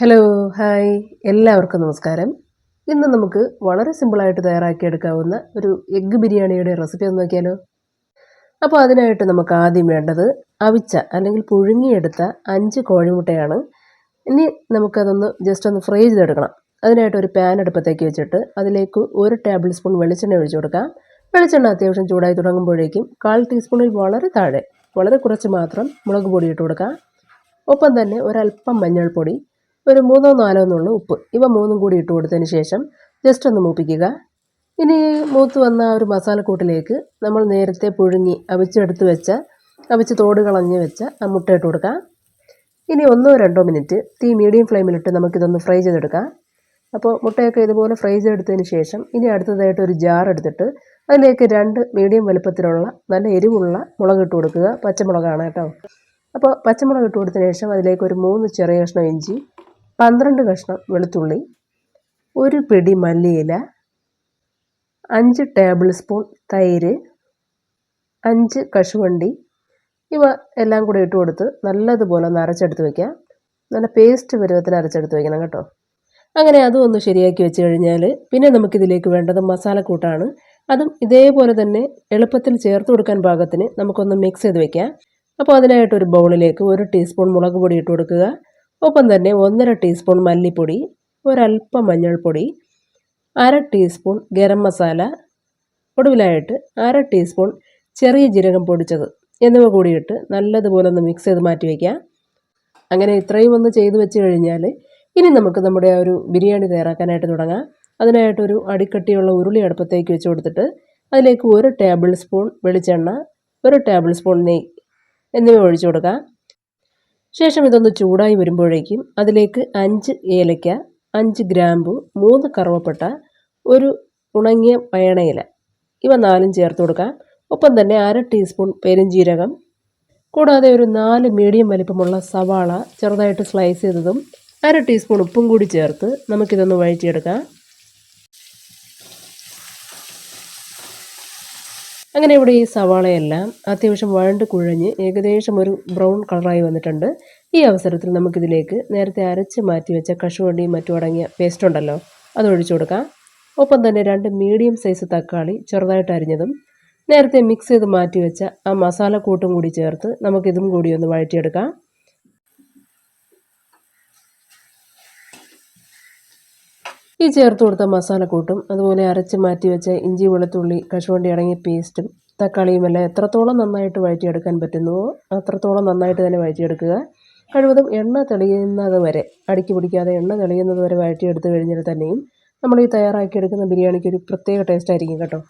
Hello hi എല്ലാവർക്കും നമസ്കാരം. ഇന്ന് നമുക്ക് വളരെ സിമ്പിളായിട്ട് തയ്യാറാക്കിയെടുക്കാവുന്ന ഒരു എഗ്ഗ് ബിരിയാണിയുടെ റെസിപ്പി ഒന്ന് നോക്കിയാലോ? അപ്പോൾ അതിനായിട്ട് നമുക്ക് ആദ്യം വേണ്ടത് അവിച്ച അല്ലെങ്കിൽ പുഴുങ്ങിയെടുത്ത അഞ്ച് കോഴിമുട്ടയാണ്. ഇനി നമുക്കതൊന്ന് ജസ്റ്റ് ഒന്ന് ഫ്രൈ ചെയ്തെടുക്കണം. അതിനായിട്ട് ഒരു പാൻ അടുപ്പത്തേക്ക് വെച്ചിട്ട് അതിലേക്ക് ഒരു ടേബിൾ സ്പൂൺ വെളിച്ചെണ്ണ ഒഴിച്ചു കൊടുക്കാം. വെളിച്ചെണ്ണ അത്യാവശ്യം ചൂടായി തുടങ്ങുമ്പോഴേക്കും കാൽ ടീസ്പൂണിൽ വളരെ താഴെ വളരെ കുറച്ച് മാത്രം മുളക് പൊടി ഇട്ട് കൊടുക്കാം. ഒപ്പം തന്നെ ഒരല്പം മഞ്ഞൾപ്പൊടി ഒരു മൂന്നോ നാലോ എന്നുള്ള ഉപ്പ്. ഇവ മൂന്നും കൂടി ഇട്ട് കൊടുത്തതിന് ശേഷം ജസ്റ്റ് ഒന്ന് മൂപ്പിക്കുക. ഇനി മൂത്ത് വന്ന ആ ഒരു മസാലക്കൂട്ടിലേക്ക് നമ്മൾ നേരത്തെ പുഴുങ്ങി അവിച്ചെടുത്ത് വെച്ച അവിച്ച് തോട് കളഞ്ഞ് വെച്ച ആ മുട്ട ഇട്ട് കൊടുക്കാം. ഇനി ഒന്നോ രണ്ടോ മിനിറ്റ് തീ മീഡിയം ഫ്ലെയിമിലിട്ട് നമുക്കിതൊന്ന് ഫ്രൈ ചെയ്തെടുക്കാം. അപ്പോൾ മുട്ടയൊക്കെ ഇതുപോലെ ഫ്രൈ ചെയ്തെടുത്തതിന് ശേഷം ഇനി അടുത്തതായിട്ട് ഒരു ജാർ എടുത്തിട്ട് അതിലേക്ക് രണ്ട് മീഡിയം വലുപ്പത്തിലുള്ള നല്ല എരിവുള്ള മുളക് ഇട്ട് കൊടുക്കുക. പച്ചമുളകാണ് കേട്ടോ. അപ്പോൾ പച്ചമുളക് ഇട്ട് കൊടുത്തതിന് ശേഷം അതിലേക്ക് ഒരു മൂന്ന് ചെറിയ കഷ്ണം ഇഞ്ചി പന്ത്രണ്ട് കഷ്ണം വെളുത്തുള്ളി ഒരു പിടി മല്ലിയില അഞ്ച് ടേബിൾ സ്പൂൺ തൈര് അഞ്ച് കശുവണ്ടി ഇവ എല്ലാം കൂടി ഇട്ട് കൊടുത്ത് നല്ലതുപോലെ ഒന്ന് അരച്ചെടുത്ത് വയ്ക്കുക നല്ല പേസ്റ്റ് പരുവത്തിൽ അരച്ചെടുത്ത് വയ്ക്കണം കേട്ടോ. അങ്ങനെ അതും ഒന്ന് ശരിയാക്കി വെച്ച് കഴിഞ്ഞാൽ പിന്നെ നമുക്കിതിലേക്ക് വേണ്ടത് മസാലക്കൂട്ടാണ്. അതും ഇതേപോലെ തന്നെ എളുപ്പത്തിൽ ചേർത്ത് കൊടുക്കാൻ പാകത്തിന് നമുക്കൊന്ന് മിക്സ് ചെയ്ത് വയ്ക്കാം അപ്പോൾ അതിനായിട്ട് ഒരു ബൗളിലേക്ക് ഒരു ടീസ്പൂൺ മുളക് പൊടി ഇട്ട് കൊടുക്കുക. ഒപ്പം തന്നെ ഒന്നര ടീസ്പൂൺ മല്ലിപ്പൊടി ഒരല്പം മഞ്ഞൾപ്പൊടി അര ടീസ്പൂൺ ഗരം മസാല ഒടുവിലായിട്ട് അര ടീസ്പൂൺ ചെറിയ ജീരകം പൊടിച്ചത്. എന്നിവ കൂടിയിട്ട് നല്ലതുപോലെ ഒന്ന് മിക്സ് ചെയ്ത് മാറ്റി വയ്ക്കാം അങ്ങനെ ഇത്രയും ഒന്ന് ചെയ്ത് വെച്ച് കഴിഞ്ഞാൽ ഇനി നമുക്ക് നമ്മുടെ ആ ഒരു ബിരിയാണി തയ്യാറാക്കാനായിട്ട് തുടങ്ങാം. അതിനായിട്ടൊരു അടിക്കട്ടിയുള്ള ഉരുളി അടുപ്പത്തേക്ക് വെച്ച് കൊടുത്തിട്ട് അതിലേക്ക് ഒരു ടേബിൾ സ്പൂൺ വെളിച്ചെണ്ണ ഒരു ടേബിൾ സ്പൂൺ നെയ്യ് എന്നിവ ഒഴിച്ചു കൊടുക്കാം. ശേഷം ഇതൊന്ന് ചൂടായി വരുമ്പോഴേക്കും അതിലേക്ക് അഞ്ച് ഏലയ്ക്ക അഞ്ച് ഗ്രാമ്പു മൂന്ന് കറുവപ്പട്ട ഒരു ഉണങ്ങിയ പയണയില ഇവ നാലും ചേർത്ത് കൊടുക്കാം. ഒപ്പം തന്നെ അര ടീസ്പൂൺ പെരുംജീരകം കൂടാതെ ഒരു നാല് മീഡിയം വലിപ്പമുള്ള സവാള ചെറുതായിട്ട് സ്ലൈസ് ചെയ്തതും അര ടീസ്പൂൺ ഉപ്പും കൂടി ചേർത്ത് നമുക്കിതൊന്ന് വഴറ്റിയെടുക്കാം. അങ്ങനെ ഇവിടെ ഈ സവാളയെല്ലാം അത്യാവശ്യം വഴണ്ട് കുഴഞ്ഞ് ഏകദേശം ഒരു ബ്രൗൺ കളറായി വന്നിട്ടുണ്ട്. ഈ അവസരത്തിൽ നമുക്കിതിലേക്ക് നേരത്തെ അരച്ച് മാറ്റി വെച്ച കശുവണ്ടിയും മറ്റും അടങ്ങിയ പേസ്റ്റ് ഉണ്ടല്ലോ അത് ഒഴിച്ചു കൊടുക്കാം. ഒപ്പം തന്നെ രണ്ട് മീഡിയം സൈസ് തക്കാളി ചെറുതായിട്ട് അരിഞ്ഞതും നേരത്തെ മിക്സ് ചെയ്ത് മാറ്റി വെച്ച ആ മസാല കൂട്ടും കൂടി ചേർത്ത് നമുക്കിതും കൂടി ഒന്ന് വഴറ്റിയെടുക്കാം. ഈ ചേർത്ത് കൊടുത്ത മസാലക്കൂട്ടും അതുപോലെ അരച്ച് മാറ്റി വെച്ച ഇഞ്ചി വെളുത്തുള്ളി കശുവണ്ടി അടങ്ങിയ പേസ്റ്റും തക്കാളിയും എല്ലാം എത്രത്തോളം നന്നായിട്ട് വഴറ്റിയെടുക്കാൻ പറ്റുന്നുവോ അത്രത്തോളം നന്നായിട്ട് തന്നെ വഴറ്റിയെടുക്കുക. കഴിവതും എണ്ണ തെളിയുന്നത് വരെ അടുക്കി പിടിക്കാതെ എണ്ണ തെളിയുന്നത് വരെ വഴറ്റിയെടുത്ത് കഴിഞ്ഞാൽ തന്നെയും നമ്മൾ ഈ തയ്യാറാക്കിയെടുക്കുന്ന ബിരിയാണിക്ക് ഒരു പ്രത്യേക ടേസ്റ്റ് ആയിരിക്കും കേട്ടോ.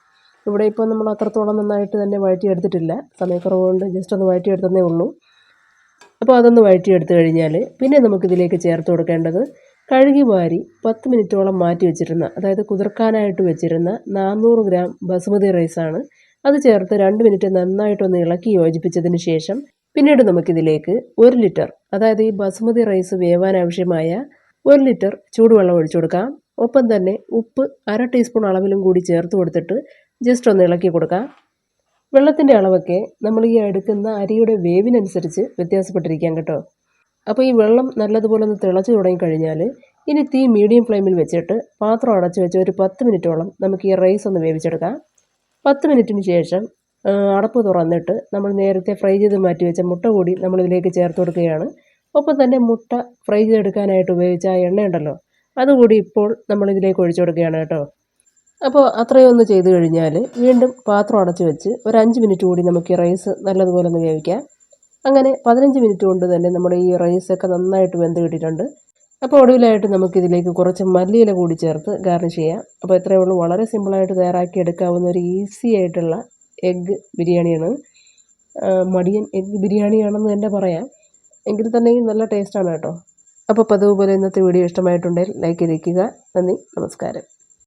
ഇവിടെ ഇപ്പോൾ നമ്മൾ അത്രത്തോളം നന്നായിട്ട് തന്നെ വഴറ്റിയെടുത്തിട്ടില്ല. സമയക്കുറവ് കൊണ്ട് ജസ്റ്റ് ഒന്ന് വഴറ്റിയെടുത്തതേ ഉള്ളൂ. അപ്പോൾ അതൊന്ന് വഴറ്റിയെടുത്ത് കഴിഞ്ഞാൽ പിന്നെ നമുക്കിതിലേക്ക് ചേർത്ത് കൊടുക്കേണ്ടത് കഴുകി വാരി പത്ത് മിനിറ്റോളം മാറ്റി വെച്ചിരുന്ന അതായത് കുതിർക്കാനായിട്ട് വെച്ചിരുന്ന നാനൂറ് ഗ്രാം ബസുമതി റൈസാണ് അത് ചേർത്ത് രണ്ട് മിനിറ്റ് നന്നായിട്ടൊന്ന് ഇളക്കി യോജിപ്പിച്ചതിന് ശേഷം പിന്നീട് നമുക്കിതിലേക്ക് ഒരു ലിറ്റർ അതായത് ഈ ബസുമതി റൈസ് വേവാൻ ആവശ്യമായ ഒരു ലിറ്റർ ചൂടുവെള്ളം ഒഴിച്ചു കൊടുക്കാം. ഒപ്പം തന്നെ ഉപ്പ് അര ടീസ്പൂൺ അളവിലും കൂടി ചേർത്ത് കൊടുത്തിട്ട് ജസ്റ്റ് ഒന്ന് ഇളക്കി കൊടുക്കാം. വെള്ളത്തിന്റെ അളവൊക്കെ നമ്മൾ ഈ എടുക്കുന്ന അരിയുടെ വേവിനനുസരിച്ച് വ്യത്യാസപ്പെട്ടിരിക്കാം കേട്ടോ. അപ്പോൾ ഈ വെള്ളം നല്ലതുപോലെ ഒന്ന് തിളച്ച് തുടങ്ങിക്കഴിഞ്ഞാൽ ഇനി തീ മീഡിയം ഫ്ലെയിമിൽ വെച്ചിട്ട് പാത്രം അടച്ചു വെച്ച് ഒരു പത്ത് മിനിറ്റോളം നമുക്ക് ഈ റൈസ് ഒന്ന് വേവിച്ചെടുക്കാം. പത്ത് മിനിറ്റിന് ശേഷം അടപ്പ് തുറന്നിട്ട് നമ്മൾ നേരത്തെ ഫ്രൈ ചെയ്ത് മാറ്റി വെച്ച മുട്ട കൂടി നമ്മളിതിലേക്ക് ചേർത്ത് കൊടുക്കുകയാണ്. ഒപ്പം തന്നെ മുട്ട ഫ്രൈ ചെയ്തെടുക്കാനായിട്ട് ഉപയോഗിച്ച ആ എണ്ണയുണ്ടല്ലോ അതുകൂടി ഇപ്പോൾ നമ്മളിതിലേക്ക് ഒഴിച്ചു കൊടുക്കുകയാണ് കേട്ടോ. അപ്പോൾ അത്രയും ഒന്ന് ചെയ്ത് കഴിഞ്ഞാൽ വീണ്ടും പാത്രം അടച്ചു വെച്ച് ഒരു അഞ്ച് മിനിറ്റ് കൂടി നമുക്ക് റൈസ് നല്ലതുപോലെ ഒന്ന് വേവിക്കാം. അങ്ങനെ പതിനഞ്ച് മിനിറ്റ് കൊണ്ട് തന്നെ നമ്മുടെ ഈ റൈസൊക്കെ നന്നായിട്ട് വെന്ത് കിട്ടിയിട്ടുണ്ട്. അപ്പോൾ ഒടുവിലായിട്ട് നമുക്കിതിലേക്ക് കുറച്ച് മല്ലിയില കൂടി ചേർത്ത് ഗാർണിഷ് ചെയ്യാം. അപ്പോൾ ഇത്രയേ ഉള്ളൂ. വളരെ സിമ്പിളായിട്ട് തയ്യാറാക്കി എടുക്കാവുന്ന ഒരു ഈസി ആയിട്ടുള്ള എഗ്ഗ് ബിരിയാണിയാണ്. മടിയൻ എഗ്ഗ് ബിരിയാണിയാണെന്ന് തന്നെ പറയാം. എങ്കിൽ തന്നെയും നല്ല ടേസ്റ്റാണ് കേട്ടോ. അപ്പോൾ പതിവ് പോലെ ഇന്നത്തെ വീഡിയോ ഇഷ്ടമായിട്ടുണ്ടെങ്കിൽ ലൈക്ക് ചെയ്തിരിക്കുക നന്ദി. നമസ്കാരം.